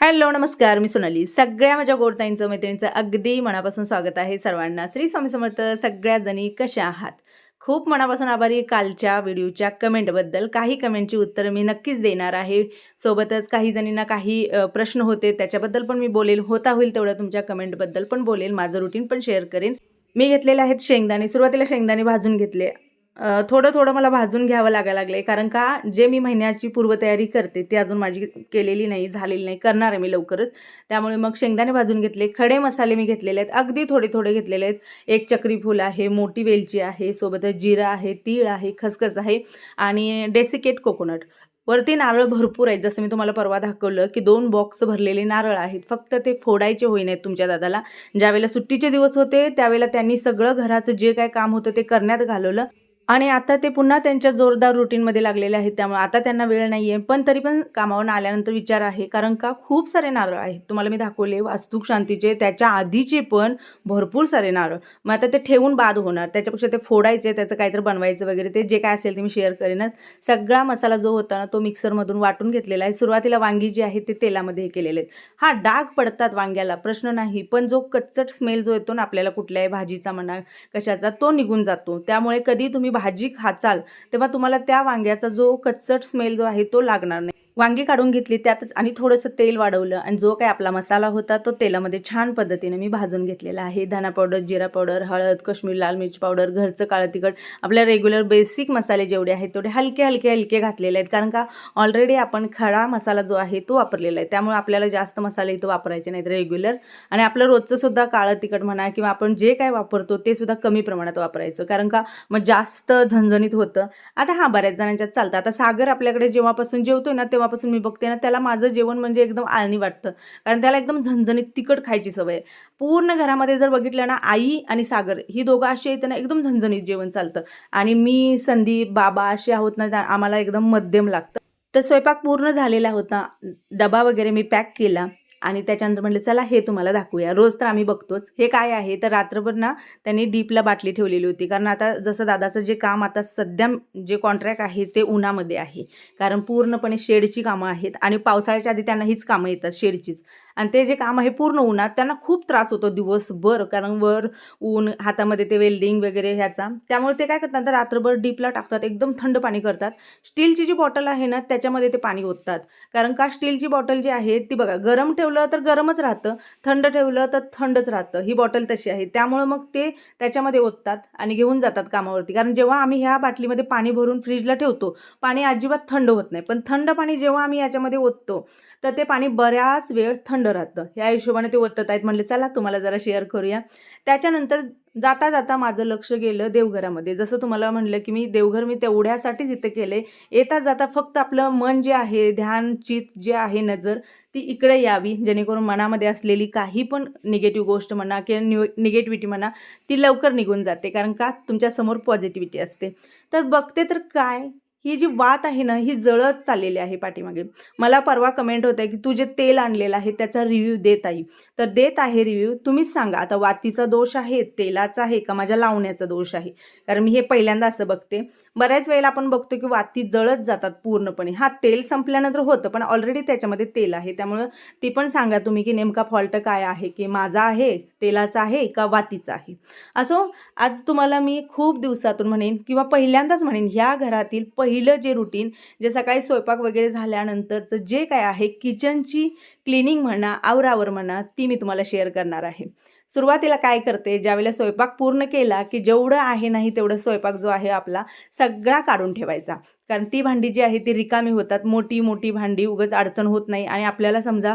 Hello नमस्कार. मी सोनाली. सगळ्या माझ्या गोडताईंचं मैत्रिणींचं अगदी मनापासून स्वागत आहे सर्वांना. श्री स्वामी समर्थ सगळ्या जणी कशा आहात? खूप मनापासून आभारी कालच्या व्हिडिओच्या कमेंटबद्दल काही कमेंटची उत्तरं मी नक्कीच देणार आहे. सोबतच काही जणींना काही प्रश्न होते त्याच्याबद्दल पण मी बोलेल. होता होईल तेवढं तुमच्या कमेंटबद्दल पण बोलेल. माझं रुटीन पण शेअर करेन. मी घेतलेले आहेत शेंगदाणे. सुरुवातीला शेंगदाणे भाजून घेतले. थोडं थोडं मला भाजून घ्यावं लागायला लागले कारण का जे मी महिन्याची पूर्वतयारी करते ती अजून माझी केलेली नाही झालेली नाही करणार आहे मी लवकरच. त्यामुळे मग शेंगदाणे भाजून घेतले खडे मसाले मी घेतलेले आहेत अगदी थोडे थोडे घेतलेले आहेत. एक चक्री फूल आहे मोठी वेलची आहे सोबतच जिरा आहे तीळ आहे खसखस आहे आणि डेसिकेट कोकोनट. वरती नारळ भरपूर आहेत. जसं मी तुम्हाला परवा दाखवलं की दोन बॉक्स भरलेले नारळ आहेत. फक्त ते फोडायचे होई नाहीत तुमच्या दादाला. ज्यावेळेला सुट्टीचे दिवस होते त्यावेळेला त्यांनी सगळं घराचं जे काय काम होतं ते करण्यात घालवलं. आणि आता ते पुन्हा त्यांच्या जोरदार रुटीनमध्ये लागलेले आहेत. त्यामुळे आता त्यांना वेळ नाही आहे पण तरी पण कामावरून आल्यानंतर विचार आहे. कारण का खूप सारे नारळ आहेत. तुम्हाला मी दाखवले वास्तुक शांतीचे त्याच्या आधीचे पण भरपूर सारे नारळ. मग आता ते ठेवून बाद होणार. त्याच्यापेक्षा ते फोडायचे त्याचं काहीतरी बनवायचं वगैरे ते जे काय असेल ते मी शेअर करेनच सगळा मसाला जो होता ना तो मिक्सरमधून वाटून घेतलेला आहे. सुरुवातीला वांगी जी आहे ते तेलामध्ये हे केलेले आहेत. हा डाग पडतात वांग्याला प्रश्न नाही. पण जो कच्चट स्मेल जो येतो ना आपल्याला कुठल्याही भाजीचा म्हणा कशाचा तो निघून जातो. त्यामुळे कधी तुम्ही भाजी खाचाल तेव्हा तुम्हाला त्या वांग्याचा जो कच्चट स्मेल जो आहे तो लागणार नाही. वांगी काढून घेतली त्यातच आणि थोडंसं तेल वाढवलं आणि जो काय आपला मसाला होता तो तेलामध्ये छान पद्धतीने मी भाजून घेतलेला आहे. धना पावडर जिरा पावडर हळद कश्मीर लाल मिरची पावडर घरचं काळं तिखट आपल्या रेग्युलर बेसिक मसाले जेवढे आहेत तेवढे हलके हलके हलके घातलेले आहेत. कारण का ऑलरेडी आपण खडा मसाला जो आहे तो वापरलेला आहे. त्यामुळे आपल्याला जास्त मसाले इथं वापरायचे नाहीत रेग्युलर आणि आपलं रोजचं सुद्धा काळं तिखट म्हणा किंवा आपण जे काय वापरतो ते सुद्धा कमी प्रमाणात वापरायचं. कारण का मग जास्त झणझणीत होतं. आता हा बऱ्याच जणांच्यात चालतं. आता सागर आपल्याकडे जेव्हापासून जेवतो ना तेव्हा तेव्हापासून मी बघते ना त्याला माझं जेवण म्हणजे एकदम आळणी वाटतं. कारण त्याला एकदम झणझणीत तिखट खायची सवय पूर्ण घरामध्ये जर बघितलं ना आई आणि सागर ही दोघं अशी आहेत ना एकदम झणझणीत जेवण चालतं. आणि मी संदीप बाबा असे आहोत ना आम्हाला एकदम मध्यम लागतं. तर स्वयंपाक पूर्ण झालेला होता. डबा वगैरे मी पॅक केला. आणि त्याच्यानंतर म्हटलं चला हे तुम्हाला दाखवूया. रोज तर आम्ही बघतोच. हे काय आहे? तर रात्रभर ना त्यांनी डीपला बाटली ठेवलेली होती. कारण आता जसं दादाचं जे काम आता सध्या जे कॉन्ट्रॅक्ट आहे ते उन्हामध्ये आहे. कारण पूर्णपणे शेडची कामं आहेत आणि पावसाळ्याच्या आधी त्यांना हीच कामं येतात शेडचीच. आणि ते जे काम आहे पूर्ण उन्हात त्यांना खूप त्रास होतो दिवसभर. कारण वर ऊन हातामध्ये ते वेल्डिंग वगैरे ह्याचा. त्यामुळे ते काय करतात रात्रभर डीपला टाकतात एकदम थंड पाणी करतात. स्टीलची जी बॉटल आहे ना त्याच्यामध्ये ते पाणी ओततात. कारण का स्टीलची बॉटल जी आहे ती बघा गरम ठेवलं तर गरमच राहतं. थंड ठेवलं तर थंडच राहतं. ही बॉटल तशी आहे. त्यामुळं मग ते त्याच्यामध्ये ओततात आणि घेऊन जातात कामावरती. कारण जेव्हा आम्ही ह्या बाटलीमध्ये पाणी भरून फ्रीजला ठेवतो पाणी अजिबात थंड होत नाही. पण थंड पाणी जेव्हा आम्ही याच्यामध्ये ओततो तर ते पाणी बऱ्याच वेळ थंड राहतं. या हिशोबाने ते ओतत आहेत. म्हणले चला तुम्हाला जरा शेअर करूया. त्याच्यानंतर जाता जाता माझं लक्ष गेलं देवघरामध्ये. जसं तुम्हाला म्हणलं की मी देवघर मी तेवढ्यासाठीच इथं केले येता जाता फक्त आपलं मन जे आहे ध्यान चित जे आहे नजर ती इकडे यावी. जेणेकरून मनामध्ये असलेली काही पण निगेटिव्ह गोष्ट म्हणा किंवा निव निगेटिव्हिटी म्हणा ती लवकर निघून जाते. कारण का? तुमच्यासमोर पॉझिटिव्हिटी असते. तर बघते तर काय? ही जी वात आहे ना ही जळत चाललेली आहे पाठीमागे. मला परवा कमेंट होत आहे की तू जे तेल आणलेलं आहे त्याचा रिव्ह्यू देत आहे तर देत आहे रिव्ह्यू तुम्हीच सांगा आता वातीचा दोष आहे तेलाचा आहे का माझ्या लावण्याचा दोष आहे? कारण मी हे पहिल्यांदा असं बघते. बऱ्याच वेळेला आपण बघतो की वाती जळत जातात पूर्णपणे. हा तेल संपल्यानंतर होतं पण ऑलरेडी त्याच्यामध्ये तेल आहे. त्यामुळं ती पण सांगा तुम्ही की नेमका फॉल्ट काय आहे की माझा आहे तेलाचा आहे का वातीचा आहे? असो आज तुम्हाला मी खूप दिवसातून म्हणेन किंवा पहिल्यांदाच म्हणेन ह्या घरातील पहिली जे रुटीन जे सकाळी स्वयंपाक वगैरे झाल्यानंतरचं जे काय आहे किचनची क्लिनिंग म्हणा आवरावर म्हणा ती मी तुम्हाला शेअर करणार आहे. सुरुवातीला काय करते ज्यावेळेला स्वयंपाक पूर्ण केला की जेवढं आहे नाही तेवढं स्वयंपाक जो आहे आपला सगळा काढून ठेवायचा. कारण ती भांडी जी आहे ती रिकामी होतात मोठी मोठी भांडी उगाच अडचण होत नाही आणि आपल्याला समजा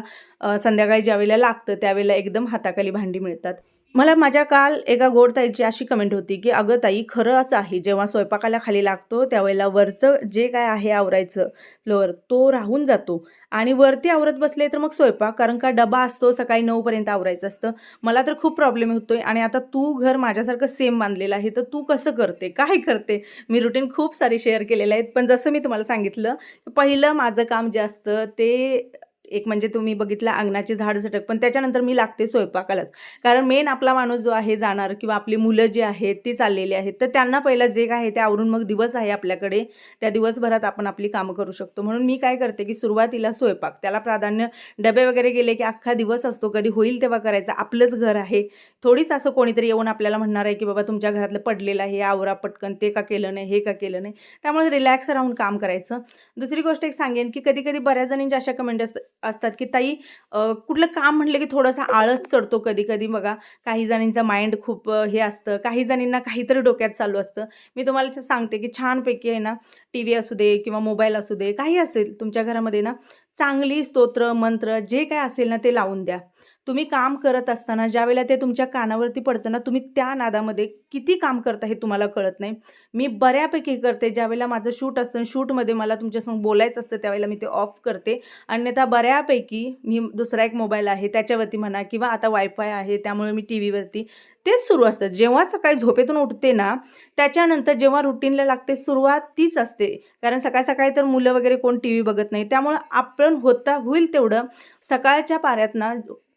संध्याकाळी ज्यावेळेला लागतं त्यावेळेला एकदम हाताखाली भांडी मिळतात. मला माझ्या काल एका गोड ताईची अशी कमेंट होती की अगं ताई खरंच आहे. जेव्हा स्वयंपाकाला खाली लागतो त्यावेळेला वरचं जे काय आहे आवरायचं फ्लोअर तो राहून जातो. आणि वरती आवरत बसले तर मग स्वयंपाक कारण का डबा असतो सकाळी नऊपर्यंत आवरायचं असतं. मला तर खूप प्रॉब्लेम होतोय. आणि आता तू घर माझ्यासारखं सेम बांधलेलं आहे. तर तू कसं करते? काय करते? मी रुटीन खूप सारी शेअर केलेले आहेत पण जसं मी तुम्हाला सांगितलं पहिलं माझं काम जे असतं ते एक म्हणजे तुम्ही बघितलं अंगणाचे झाड झटक पण त्याच्यानंतर मी लागते स्वयंपाकालाच. कारण मेन आपला माणूस जो आहे जाणार किंवा आपली मुलं जी आहेत ती चाललेली आहेत तर त्यांना पहिलं जे काय आहे ते आवरून मग दिवस आहे आपल्याकडे. त्या दिवसभरात आपण आपली कामं करू शकतो. म्हणून मी काय करते की सुरुवातीला स्वयंपाक त्याला प्राधान्य डबे वगैरे गेले की अख्खा दिवस असतो कधी होईल तेव्हा करायचा आपलंच घर आहे. थोडीच असं कोणीतरी येऊन आपल्याला म्हणणार आहे की बाबा तुमच्या घरातलं पडलेलं आहे आवरा पटकन ते का केलं नाही हे का केलं नाही. त्यामुळे रिलॅक्स राहून काम करायचं. दुसरी गोष्ट एक सांगेन की कधी कधी बऱ्याच जणींच्या अशा कमेंट असतात असतात की ताई कुठलं काम म्हटलं की थोडासा आळस चढतो कधी कधी बघा. काही जणींचा माइंड खूप हे असतं. काही जणींना काहीतरी डोक्यात चालू असतं. मी तुम्हाला सांगते की छानपैकी आहे ना टी व्ही असू दे किंवा मोबाईल असू दे काही असेल तुमच्या घरामध्ये ना चांगली स्तोत्र मंत्र जे काय असेल ना ते लावून द्या. तुम्ही काम करत असताना ज्यावेळेला ते तुमच्या कानावरती पडतं ना तुम्ही त्या नादामध्ये किती काम करता हे तुम्हाला कळत नाही. मी बऱ्यापैकी करते. ज्यावेळेला माझं शूट असतं शूटमध्ये मला तुमच्यासमोर बोलायचं असतं त्यावेळेला मी ते ऑफ करते. अन्यथा बऱ्यापैकी मी दुसरा एक मोबाईल आहे त्याच्यावरती म्हणा किंवा आता वायफाय आहे त्यामुळे मी टी व्हीवरती तेच सुरू असतं. जेव्हा सकाळी झोपेतून उठते ना त्याच्यानंतर जेव्हा रुटीनला लागते सुरुवात तीच असते. कारण सकाळ सकाळी तर मुलं वगैरे कोण टी व्ही बघत नाही. त्यामुळं आपण होता होईल तेवढं सकाळच्या पाऱ्यात ना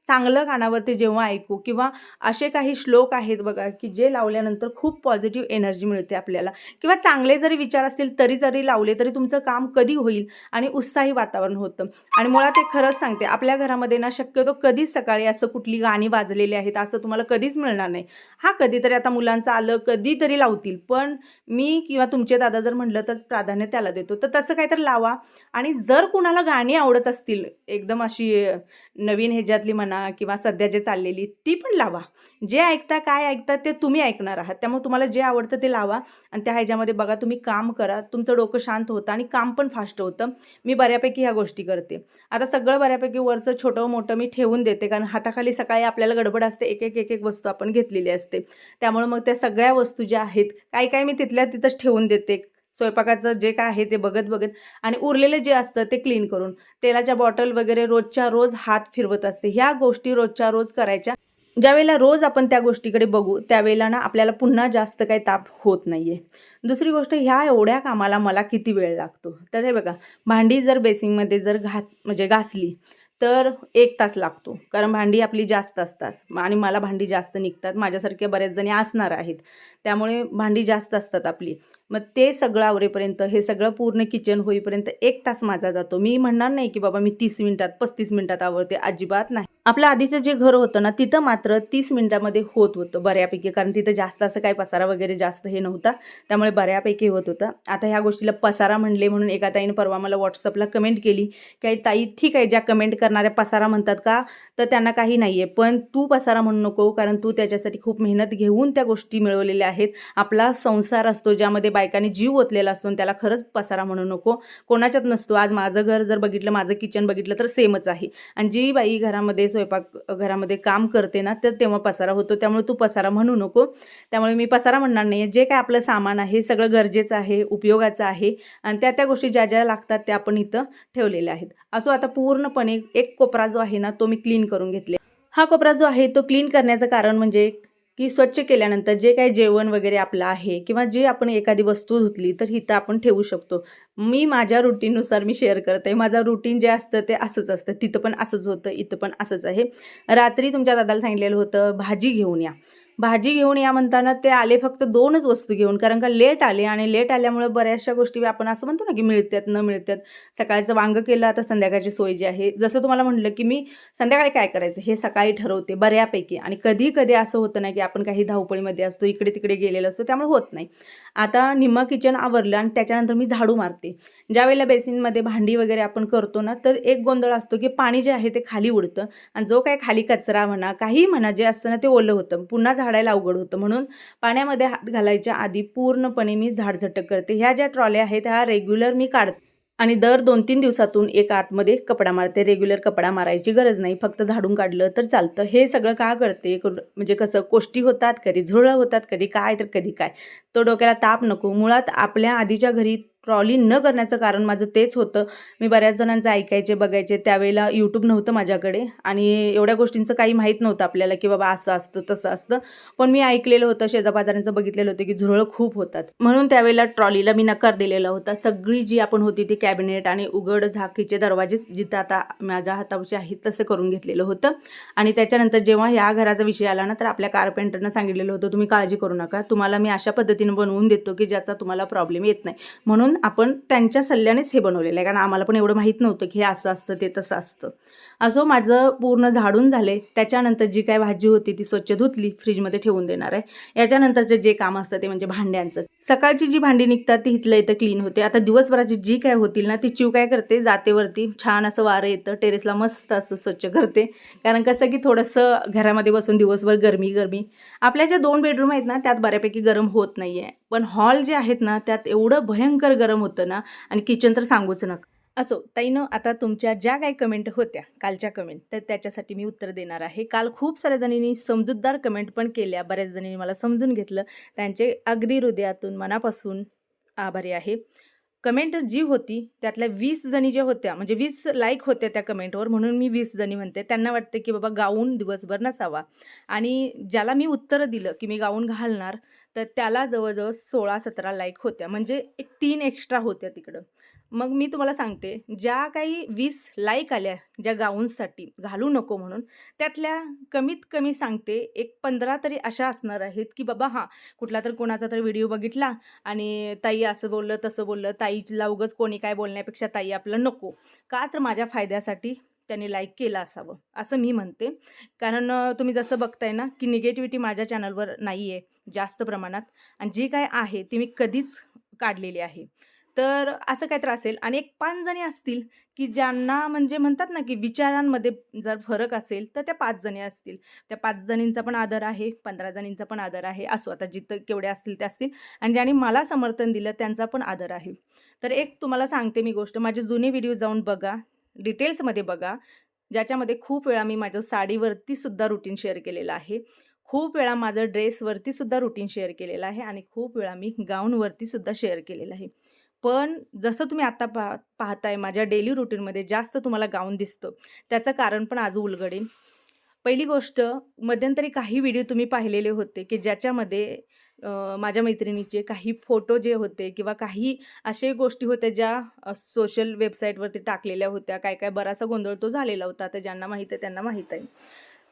चांगलं कानावरती जेव्हा ऐकू किंवा असे काही श्लोक आहेत बघा की जे लावल्यानंतर खूप पॉझिटिव्ह एनर्जी मिळते आपल्याला. किंवा चांगले जरी विचार असतील तरी जरी लावले तरी तुमचं काम कधी होईल आणि उत्साही वातावरण होतं. आणि मुळात एक खरंच सांगते आपल्या घरामध्ये ना शक्यतो कधीच सकाळी असं कुठली गाणी वाजलेली आहेत असं तुम्हाला कधीच मिळणार नाही. हा कधीतरी आता मुलांचं आलं कधीतरी लावतील. पण मी किंवा तुमचे दादा जर म्हटलं तर प्राधान्य त्याला देतो. तर तसं काहीतरी लावा. आणि जर कुणाला गाणी आवडत असतील एकदम अशी नवीन ह्याच्यातली म्हणा किंवा सध्या जे चाललेली ती पण लावा. जे ऐकता काय ऐकता ते तुम्ही ऐकणार आहात. त्यामुळे तुम्हाला जे आवडतं ते लावा आणि त्या ह्याच्यामध्ये बघा तुम्ही काम करा तुमचं डोकं शांत होतं आणि काम पण फास्ट होतं. मी बऱ्यापैकी ह्या गोष्टी करते. आता सगळं बऱ्यापैकी वरचं छोटं मोठं मी ठेवून देते कारण हाताखाली सकाळी आपल्याला गडबड असते एक एक एक एक वस्तू आपण घेतलेली असते. त्यामुळे मग त्या सगळ्या वस्तू ज्या आहेत काही काही मी तिथल्या तिथंच ठेवून देते. स्वयंपाकाचं जे काय आहे ते बघत बघत आणि उरलेलं जे असतं ते क्लीन करून तेलाच्या बॉटल वगैरे रोजच्या रोज हात फिरवत असते. ह्या गोष्टी रोजच्या रोज करायच्या. ज्यावेळेला रोज आपण त्या गोष्टीकडे बघू त्यावेळेला ना आपल्याला पुन्हा जास्त काही ताप होत नाही आहे दुसरी गोष्ट ह्या एवढ्या कामाला मला किती वेळ लागतो? तर हे बघा भांडी जर बेसिंगमध्ये जर घात म्हणजे घासली तर एक तास लागतो. कारण भांडी आपली जास्त असतात आणि मला भांडी जास्त निघतात. माझ्यासारख्या बऱ्याच जणी असणार आहेत. त्यामुळे भांडी जास्त असतात आपली. मग ते सगळं आवरेपर्यंत हे सगळं पूर्ण किचन होईपर्यंत एक तास माझा जातो. मी म्हणणार नाही की बाबा मी तीस मिनिटात पस्तीस मिनिटात आवरते. अजिबात नाही. आपलं आधीचं जे घर होतं ना तिथं मात्र तीस मिनिटामध्ये होत होतं बऱ्यापैकी. कारण तिथं जास्त असं काही पसारा वगैरे जास्त हे नव्हता. त्यामुळे बऱ्यापैकी होत होतं. आता ह्या गोष्टीला पसारा म्हणले म्हणून एका ताईनं परवा मला व्हॉट्सअपला कमेंट केली की ताई ठीक आहे ज्या कमेंट करणाऱ्या पसारा म्हणतात का तर त्यांना काही नाही आहे पण तू पसारा म्हणू नको कारण तू त्याच्यासाठी खूप मेहनत घेऊन त्या गोष्टी मिळवलेल्या आहेत. आपला संसार असतो ज्यामध्ये बायकांनी जीव ओतलेला असतो आणि त्याला खरंच पसारा म्हणू नको. कोणाच्यात नसतो. आज माझं घर जर बघितलं माझं किचन बघितलं तर सेमच आहे. आणि जी बाई घरामध्ये स्वयंपाक घरामध्ये काम करते ना तर तेव्हा पसारा होतो. त्यामुळे तू पसारा म्हणू नको. त्यामुळे मी पसारा म्हणणार नाही जे काय आपलं सामान आहे सगळं गरजेचं आहे उपयोगाचं आहे आणि त्या त्या गोष्टी ज्या ज्या लागतात त्या आपण इथं ठेवलेल्या आहेत. असो आता पूर्णपणे एक कोपरा जो आहे ना तो मी क्लीन करून घेतले हा कोपरा जो आहे तो क्लीन करण्याचं कारण म्हणजे की स्वच्छ केल्यानंतर जे काही जेवण वगैरे आपलं आहे किंवा जे आपण एखादी वस्तू धुतली तर इथं आपण ठेवू शकतो. मी माझ्या रुटीननुसार मी शेअर करते. माझं रुटीन जे असतं ते असंच असतं. तिथं पण असंच होतं इथं पण असंच आहे. रात्री तुमच्या दादाला सांगितलेलं होतं भाजी घेऊन या. भाजी घेऊन या म्हणताना ते आले फक्त दोनच वस्तू घेऊन कारण का लेट आले आणि लेट आल्यामुळे बऱ्याचशा गोष्टी आपण असं म्हणतो ना की मिळतात न मिळतात. सकाळचं वांगं केलं आता संध्याकाळची सोय जी आहे. जसं तुम्हाला म्हटलं की मी संध्याकाळी काय करायचं? हे सकाळी ठरवते बऱ्यापैकी. आणि कधी कधी असं होतं नाही की आपण काही धावपळीमध्ये असतो इकडे तिकडे गेलेलो असतो त्यामुळे होत नाही. आता निम्मा किचन आवरलं आणि त्याच्यानंतर मी झाडू मारते. ज्या वेळेला बेसिनमध्ये भांडी वगैरे आपण करतो ना तर एक गोंधळ असतो की पाणी जे आहे ते खाली उडतं. आणि जो काय खाली कचरा म्हणा काही म्हणा जे असतं ना ते ओलं होतं. पुन्हा झाडायला अवघड होतं. म्हणून पाण्यामध्ये हात घालायच्या आधी पूर्णपणे मी झाडझटक करते. ह्या ज्या ट्रॉल्या आहेत ह्या रेग्युलर मी काढते आणि दर दोन तीन दिवसातून एक आतमध्ये कपडा मारते. रेग्युलर कपडा मारायची गरज नाही. फक्त झाडून काढलं तर चालतं. हे सगळं का करते? म्हणजे कसं कोष्टी होतात कधी झुरळं होतात कधी काय तर कधी काय. तो डोक्याला ताप नको. मुळात आपल्या आधीच्या घरी ट्रॉली न करण्याचं कारण माझं तेच होतं. मी बऱ्याच जणांचं ऐकायचे बघायचे. त्यावेळेला यूट्यूब नव्हतं माझ्याकडे आणि एवढ्या गोष्टींचं काही माहीत नव्हतं आपल्याला की बाबा असं असतं तसं असतं. पण मी ऐकलेलं होतं शेजापाजारांचं बघितलेलं होतं की झुरळं खूप होतात. म्हणून त्यावेळेला ट्रॉलीला मी नकार दिलेला होता. सगळी जी आपण होती ती कॅबिनेट आणि उघड झाकीचे दरवाजे जिथं आता माझ्या हातावरचे आहेत तसं करून घेतलेलं होतं. आणि त्याच्यानंतर जेव्हा ह्या घराचा विषय आला ना तर आपल्या कारपेंटरनं सांगितलेलं होतं तुम्ही काळजी करू नका. तुम्हाला मी अशा पद्धतीनं बनवून देतो की ज्याचा तुम्हाला प्रॉब्लेम येत नाही. म्हणून आपण त्यांच्या सल्ल्यानेच हे बनवलेलं आहे. कारण आम्हाला पण एवढं माहीत नव्हतं की हे असं असतं ते तसं असतं. असो माझं पूर्ण झाडून झाले त्याच्यानंतर जी काय भाजी होती ती स्वच्छ धुतली फ्रीजमध्ये ठेवून देणार आहे. याच्यानंतरचं जे काम असतं ते म्हणजे भांड्यांचं. सकाळची जी भांडी निघतात ती इथलं इथं क्लीन होते. आता दिवसभराची जी काय होतील ना ती चिव काय करते? जातेवरती छान असं वारं येतं टेरेसला मस्त असं स्वच्छ करते. कारण कसं की थोडंसं घरामध्ये बसून दिवसभर गरमी गरमी. आपल्या ज्या दोन बेडरूम आहेत ना त्यात बऱ्यापैकी गरम होत नाही आहे पण हॉल जे आहेत ना त्यात एवढं भयंकर गरम होतं ना आणि किचन तर सांगूच नका. असो ताईनं आता तुमच्या ज्या काही कमेंट होत्या कालच्या कमेंट तर त्याच्यासाठी मी उत्तर देणार आहे. काल खूप साऱ्या जणींनी समजूतदार कमेंट पण केल्या. बऱ्याच जणींनी मला समजून घेतलं. त्यांचे अगदी हृदयातून मनापासून आभारी आहे. कमेंट जी होती त्यातल्या वीस जणी ज्या होत्या म्हणजे वीस लाईक होत्या त्या कमेंटवर म्हणून मी वीस जणी म्हणते. त्यांना वाटते की बाबा गाऊन दिवसभर नसावा. आणि ज्याला मी उत्तरं दिलं की मी गाऊन घालणार तर त्याला जवळजवळ सोळा सतरा लाईक होत्या. म्हणजे एक तीन एक्स्ट्रा होत्या तिकडं. मग मी तुम्हाला सांगते ज्या काही वीस लाईक आल्या ज्या गाऊनसाठी घालू नको म्हणून त्यातल्या कमीत कमी सांगते एक पंधरा तरी अशा असणार आहेत की बाबा हां कुठला तर कोणाचा तर व्हिडिओ बघितला आणि ताई असं बोललं तसं बोललं ताईला उगंच कोणी काय बोलण्यापेक्षा ताई आपलं नको. का तर माझ्या फायद्यासाठी त्यांनी लाईक केलं असावं असं मी म्हणते. कारण तुम्ही जसं बघताय ना की निगेटिव्हिटी माझ्या चॅनलवर नाही आहे जास्त प्रमाणात. आणि जी काय आहे ती मी कधीच काढलेली आहे. तर असं काहीतरी असेल. आणि एक पाच जणी असतील की ज्यांना म्हणजे म्हणतात ना की विचारांमध्ये जर फरक असेल तर त्या पाच जणी असतील. त्या पाच जणींचा पण आदर आहे पंधरा जणींचा पण आदर आहे असो आता जिथं केवढे असतील ते असतील. आणि ज्यांनी मला समर्थन दिलं त्यांचा पण आदर आहे. तर एक तुम्हाला सांगते मी गोष्ट. माझे जुने व्हिडिओ जाऊन बघा. डिटेल्समध्ये बघा. ज्याच्यामध्ये खूप वेळा मी माझ्या साडीवरती सुद्धा रुटीन शेअर केलेलं आहे. खूप वेळा माझं ड्रेसवरती सुद्धा रुटीन शेअर केलेलं आहे. आणि खूप वेळा मी गाऊनवरती सुद्धा शेअर केलेलं आहे. पण जसं तुम्ही आता पाह पाहताय माझ्या डेली रुटीनमध्ये जास्त तुम्हाला गाऊन दिसतं. त्याचं कारण पण आज उलगडेन. पहिली गोष्ट मध्यंतरी काही व्हिडिओ तुम्ही पाहिलेले होते की ज्याच्यामध्ये माझ्या मैत्रिणीचे काही फोटो जे होते किंवा काही असे गोष्टी होत्या ज्या सोशल वेबसाईटवरती टाकलेल्या होत्या. काय काय बराचसा गोंधळ तो झालेला होता. तर ज्यांना माहीत आहे त्यांना माहीत आहे.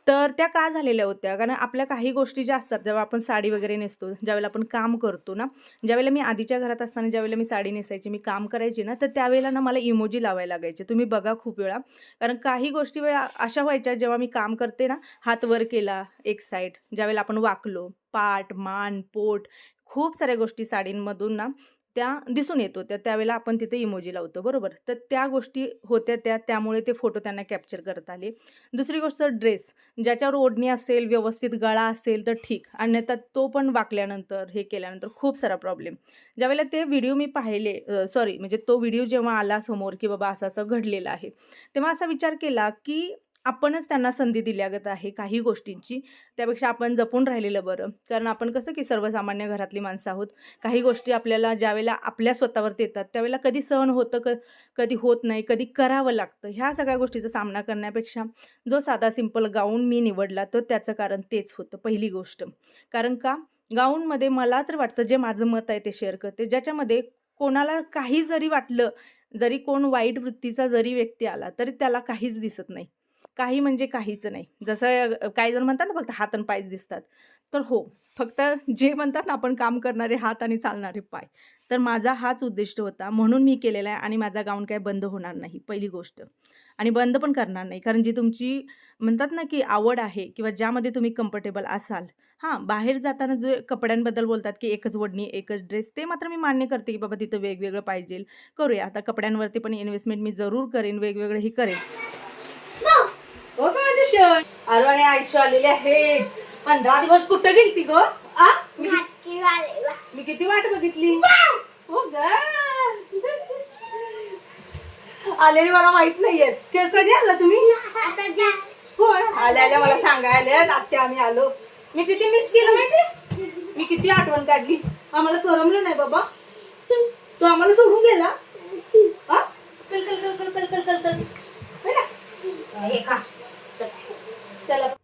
तर त्या का झालेल्या होत्या? कारण आपल्या काही गोष्टी ज्या असतात जेव्हा आपण साडी वगैरे नेसतो ज्यावेळेला आपण काम करतो ना ज्यावेळेला मी आधीच्या घरात असताना ज्यावेळेला मी साडी नेसायची मी काम करायची ना तर त्यावेळेला ना मला इमोजी लावायला लागायचे. तुम्ही बघा खूप वेळा. कारण काही गोष्टी वेळा अशा व्हायच्या जेव्हा मी काम करते ना हात वर केला एक साईड ज्यावेळेला आपण वाकलो पाठ मान पोट खूप साऱ्या गोष्टी साडींमधून ना त्या दिसून येत होत्या. त्यावेळेला आपण तिथे इमोजी लावतो बरोबर? तर त्या गोष्टी होत्या त्या त्यामुळे ते फोटो त्यांना कॅप्चर करता आले. दुसरी गोष्ट ड्रेस ज्याच्यावर ओढणी असेल व्यवस्थित गळा असेल तर ठीक. अन्यथा तो पण वाकल्यानंतर हे केल्यानंतर खूप सारा प्रॉब्लेम ज्यावेळेला ते व्हिडिओ मी पाहिले सॉरी म्हणजे तो व्हिडिओ जेव्हा आला समोर की बाबा असं असं घडलेलं आहे. तेव्हा असा विचार केला की आपणच त्यांना संधी दिल्यागत आहे काही गोष्टींची. त्यापेक्षा आपण जपून राहिलेलं बरं. कारण आपण कसं की सर्वसामान्य घरातली माणसं आहोत. काही गोष्टी आपल्याला ज्यावेळेला आपल्या स्वतःवरती येतात त्यावेळेला कधी सहन होतं क कधी होत नाही कधी करावं लागतं. ह्या सगळ्या गोष्टीचा सामना करण्यापेक्षा जो साधा सिंपल गाऊन मी निवडला तर त्याचं कारण तेच होतं पहिली गोष्ट. कारण का? गाऊनमध्ये मला तर वाटतं जे माझं मत आहे ते शेअर करते. ज्याच्यामध्ये कोणाला काही जरी वाटलं जरी कोण वाईट वृत्तीचा जरी व्यक्ती आला तरी त्याला काहीच दिसत नाही. काही म्हणजे काहीच नाही. जसं काही जण म्हणतात ना फक्त हात आणि पायच दिसतात. तर हो फक्त जे म्हणतात ना आपण काम करणारे हात आणि चालणारे पाय. तर माझा हाच उद्दिष्ट होता. म्हणून मी केलेला आहे आणि माझा गाऊन काय बंद होणार नाही पहिली गोष्ट. आणि बंद पण करणार नाही. कारण जी तुमची म्हणतात ना की आवड आहे किंवा ज्यामध्ये तुम्ही कम्फर्टेबल असाल हां बाहेर जाताना जे कपड्यांबद्दल बोलतात की एकच ओढणी एकच ड्रेस ते मात्र मी मान्य करते की बाबा तिथं वेगवेगळं पाहिजे. करूया. आता कपड्यांवरती पण इन्व्हेस्टमेंट मी जरूर करेन वेगवेगळं हे करेन. आरो आणि आयुष्य आलेले आहेत. पंधरा दिवस कुठं गेलती ग? आ? मी किती वाट बघितली? हो ग. आलेली मला माहीत नाहीये कधी आला तुम्ही? होय. आल्या आल्या मला सांगायला. आत्या आम्ही आलो. मी किती मिस केलं माहिती? मी किती आठवण काढली? आम्हाला करमलं नाही बाबा. तो आम्हाला सोडून गेला. हा? कल कल कल कल कल कल कल कल है? हे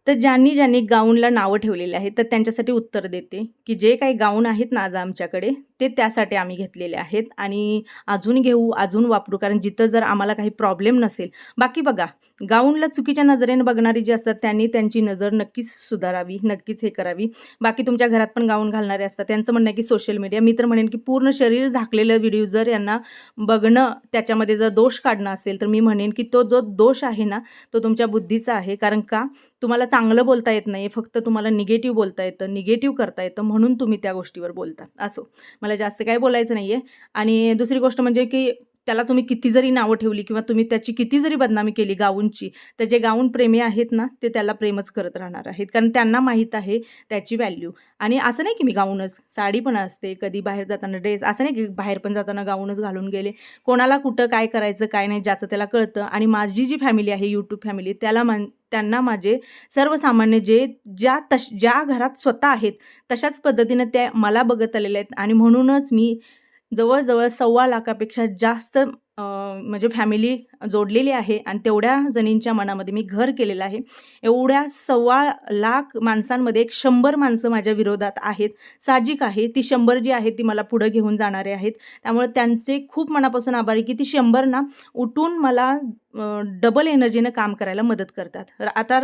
तर ज्यांनी ज्यांनी गाऊनला नावं ठेवलेली आहेत तर त्यांच्यासाठी उत्तर देते की जे काही गाऊन आहेत ना आज आमच्याकडे ते त्यासाठी आम्ही घेतलेले आहेत. आणि अजून घेऊ अजून वापरू. कारण जिथं जर आम्हाला काही प्रॉब्लेम नसेल. बाकी बघा गाऊनला चुकीच्या नजरेने बघणारी जी असतात त्यांनी त्यांची नजर नक्कीच सुधारावी नक्कीच हे करावी. बाकी तुमच्या घरात पण गाऊन घालणारे असतात. त्यांचं म्हणणं आहे की सोशल मीडिया मी तर म्हणेन की पूर्ण शरीर झाकलेलं व्हिडिओ जर यांना बघणं त्याच्यामध्ये जर दोष काढणं असेल तर मी म्हणेन की तो जो दोष आहे ना तो तुमच्या बुद्धीचा आहे. कारण का? तुम्हाला चांगलं बोलता येत नाही फक्त तुम्हाला निगेटिव्ह बोलता येतं निगेटिव्ह करता येतं. म्हणून तुम्ही त्या गोष्टीवर बोलता. असो. मला जास्त काही बोलायचं नाही आहे आणि दुसरी गोष्ट म्हणजे की त्याला तुम्ही किती जरी नावं ठेवली किंवा तुम्ही त्याची किती जरी बदनामी केली गाऊनची तर जे गाऊन प्रेमी आहेत ना ते त्याला प्रेमच करत राहणार आहेत. कारण त्यांना माहीत आहे त्याची व्हॅल्यू आणि असं नाही की मी गाऊनच साडी पण असते कधी बाहेर जाताना ड्रेस असं नाही की बाहेर पण जाताना गाऊनच घालून गेले. कोणाला कुठं काय करायचं काय नाही ज्याचं त्याला कळतं. आणि माझी जी फॅमिली आहे यूट्यूब फॅमिली त्याला मान त्यांना माझे सर्वसामान्य जे ज्या तश ज्या घरात स्वतः आहेत तशाच पद्धतीनं त्या मला बघत आलेल्या आहेत. आणि म्हणूनच मी जवळजवळ सव्वा लाखापेक्षा जास्त म्हणजे फॅमिली जोडलेली आहे आणि तेवढ्या जणींच्या मनामध्ये मी घर केलेलं आहे. एवढ्या सव्वा लाख माणसांमध्ये एक शंभर माणसं माझ्या विरोधात आहेत. साहजिक आहे ती शंभर जी आहेत ती मला पुढं घेऊन जाणारे आहेत. त्यामुळे त्यांचे खूप मनापासून आभारी की ती शंभर ना उठून मला डबल एनर्जीनं काम करायला मदत करतात. तर आता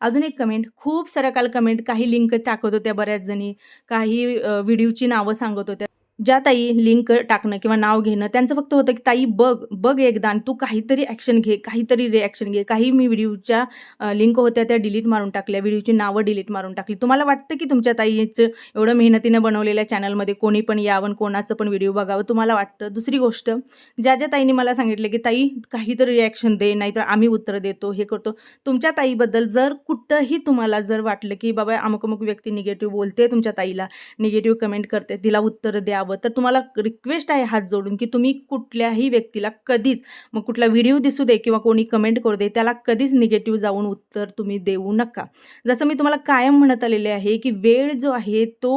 अजून एक कमेंट खूप साऱ्या काल कमेंट काही लिंक टाकत होत्या बऱ्याच जणी. काही व्हिडिओची नावं सांगत होत्या. ज्या ताई लिंक टाकणं किंवा नाव घेणं त्यांचं फक्त होतं की ताई बघ बघ एकदा आणि तू काहीतरी ॲक्शन घे काहीतरी रिॲक्शन घे. काही मी व्हिडिओच्या लिंक होत्या त्या डिलीट मारून टाकल्या व्हिडिओची नावं डिलीट मारून टाकली. तुम्हाला वाटतं की तुमच्या ताईचं एवढं मेहनतीनं बनवलेल्या चॅनलमध्ये कोणी पण यावं कोणाचं पण व्हिडिओ बघावं? तुम्हाला वाटतं? दुसरी गोष्ट ज्या ज्या ताईने मला सांगितलं की ताई काहीतरी रिॲक्शन दे नाहीतर आम्ही उत्तर देतो हे करतो. तुमच्या ताईबद्दल जर कुठंही तुम्हाला जर वाटलं की बाबा अमुक अमुक व्यक्ती निगेटिव्ह बोलते तुमच्या ताईला निगेटिव्ह कमेंट करते तिला उत्तर द्यावं तर तुम्हाला रिक्वेस्ट आहे हात जोडून की तुम्ही कुठल्याही व्यक्तीला कधीच मग कुठला व्हिडिओ दिसू दे किंवा कोणी कमेंट करू दे त्याला कधीच निगेटिव्ह जाऊन उत्तर तुम्ही देऊ नका. जसं मी तुम्हाला कायम म्हणत आलेले आहे की वेळ जो आहे तो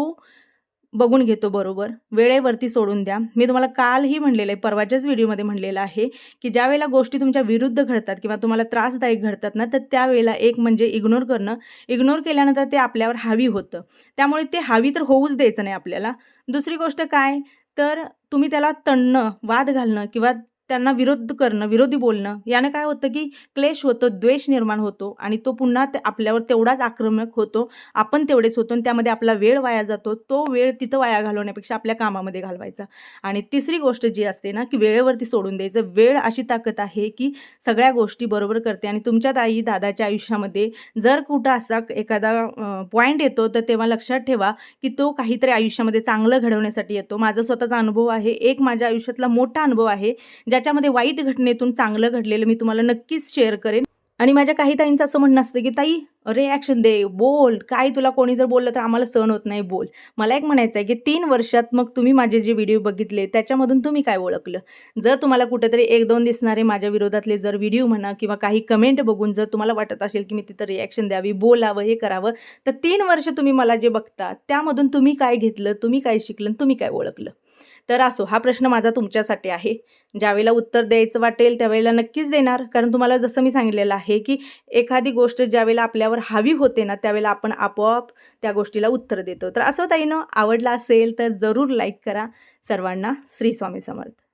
बघून घेतो बरोबर. वेळेवरती सोडून द्या. मी तुम्हाला कालही म्हणलेलं आहे परवाच्याच व्हिडिओमध्ये म्हणलेलं आहे की ज्या वेळेला गोष्टी तुमच्या विरुद्ध घडतात किंवा तुम्हाला त्रासदायक घडतात ना तर त्यावेळेला एक म्हणजे इग्नोर करणं. इग्नोर केल्यानंतर ते आपल्यावर हावी होतं. त्यामुळे ते हावी तर होऊच द्यायचं नाही आपल्याला. दुसरी गोष्ट काय? तर तुम्ही त्याला तणणं वाद घालणं किंवा त्यांना विरोध करणं विरोधी बोलणं यानं काय होतं की क्लेश होतो द्वेष निर्माण होतो आणि तो पुन्हा ते आपल्यावर तेवढाच आक्रमक होतो आपण तेवढेच होतो आणि त्यामध्ये आपला वेळ वाया जातो तो वेळ तिथं वाया घालवण्यापेक्षा आपल्या कामामध्ये घालवायचा. आणि तिसरी गोष्ट जी असते ना की वेळेवरती सोडून द्यायचं. वेळ अशी ताकद आहे की सगळ्या गोष्टी बरोबर करते आणि तुमच्या ताई दादाच्या आयुष्यामध्ये जर कुठं असा एखादा पॉईंट येतो तर तेव्हा लक्षात ठेवा की तो काहीतरी आयुष्यामध्ये चांगलं घडवण्यासाठी येतो. माझा स्वतःचा अनुभव आहे. एक माझ्या आयुष्यातला मोठा अनुभव आहे ज्या त्याच्यामध्ये वाईट घटनेतून चांगलं घडलेलं मी तुम्हाला नक्कीच शेअर करेन. आणि माझ्या काही ताईंचं असं म्हणणं असतं की ताई रिॲक्शन दे बोल. काय तुला कोणी जर बोललं तर आम्हाला सहन होत नाही बोल. मला एक म्हणायचं आहे की तीन वर्षात मग तुम्ही माझे जे व्हिडिओ बघितले त्याच्यामधून तुम्ही काय ओळखलं? जर तुम्हाला कुठेतरी एक दोन दिसणारे माझ्या विरोधातले जर व्हिडिओ म्हणा किंवा काही कमेंट बघून जर तुम्हाला वाटत असेल की मी तिथं रिॲक्शन द्यावी बोलावं हे करावं तर तीन वर्ष तुम्ही मला जे बघता त्यामधून तुम्ही काय घेतलं तुम्ही काय शिकलं तुम्ही काय ओळखलं? तर असो हा प्रश्न माझा तुमच्यासाठी आहे. ज्यावेळेला उत्तर द्यायचं वाटेल त्यावेळेला नक्कीच देणार. कारण तुम्हाला जसं मी सांगितलेलं आहे की एखादी गोष्ट ज्यावेळेला आपल्यावर हवी होते ना त्यावेळेला आपण आपोआप त्या गोष्टीला उत्तर देतो. तर असं ताईनं आवडलं असेल तर जरूर लाईक करा. सर्वांना श्री स्वामी समर्थ.